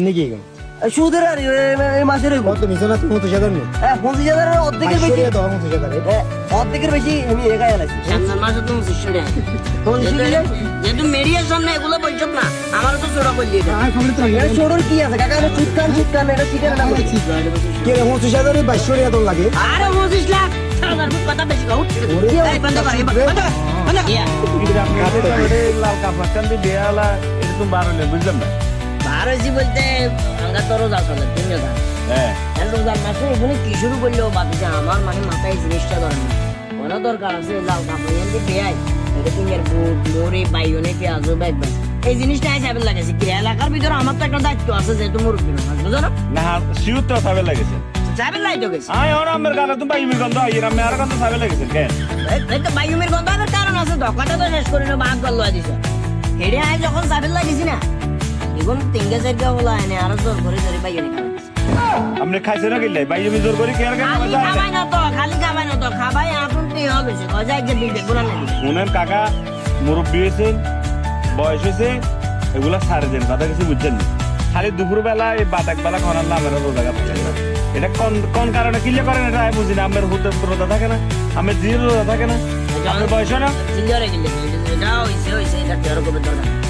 নাকি সুদের আর এই মাসের কত পঁচিশ হাজার নিয়ে হ্যাঁ পঁচিশ হাজারের অর্ধেকের বেশি পঁচিশ হাজার হ্যাঁ, অর্ধেকের বেশি আমি একাই আলাইছি সামনের মাসে তুমি শিষ্য নেই যেহেতু মেরিয়ার সামনে এগুলো বলছো না আমার তো ছোট বললি এটা আর খবর তো এটা সরুর কি আছে কাকা এটা চিৎকান চিৎকান এটা চিকেন না কে রে পঁচিশ হাজার বাইশশো টাকা তোর লাগে আরে পঁচিশ লাখ কথা বেশি কও বন্ধ কর বন্ধ বন্ধ লাল কাপড় কান্দি দেয়ালা এরকম বার হলে বুঝলাম না বার হয়েছি বলতে আমরা তো রোজা চলে তিন রোজা হ্যাঁ রোজার মাসে এখানে কি শুরু করলেও বাতিছে আমার মানে মাথায় জিনিসটা ধরে না। কোনো দরকার আছে? লাল কাপড় এনে বেয়াই এটা ফিঙ্গার বুট মোরে বাইনে পেঁয়াজ ব্যাগ এই জিনিসটা আজ আবেল লাগাইছে কি এলাকার ভিতরে আমার তো একটা দায়িত্ব আছে যেহেতু মুরব্বী মানুষ বুঝো না? না শিউর তো সাবে লাগেছে। চাবেল লাইতে গেছে। আয় ওরা আমার গানা তুমি বাইমি গন্ধ আইয়ের আমি আর গন্ধ সাবে লাগেছে কেন এই তো বায়ুমের গন্ধ আবার কারণ আছে ধোকাটা তো শেষ করে নেব আগ গল্ল দিছে। হেডে আয় যখন চাবেল লাগিছি না। তিনগে চারগে হলো এনে আরও জোর করে ধরে আপনি খাইছে না গেলে বাইমি জোর করে কি আর খাবাই না তো খালি খাবাই না তো খাবাই আপন তুই হবে সে যে নেই কাকা মুরব্বী হয়েছে বয়স হয়েছে এগুলা সারে দেন কথা কিছু বুঝছেন না খালি দুপুর বেলা এই বাতাক বেলা খানার নামের রোজা না এটা কোন কোন কারণে কিলে করেন এটা আমি বুঝি না আমার হুতে রোজা থাকে না আমার জির রোজা থাকে না আপনার বয়স হয় না গেলে এটা হইছে হইছে এটা তেরো দরকার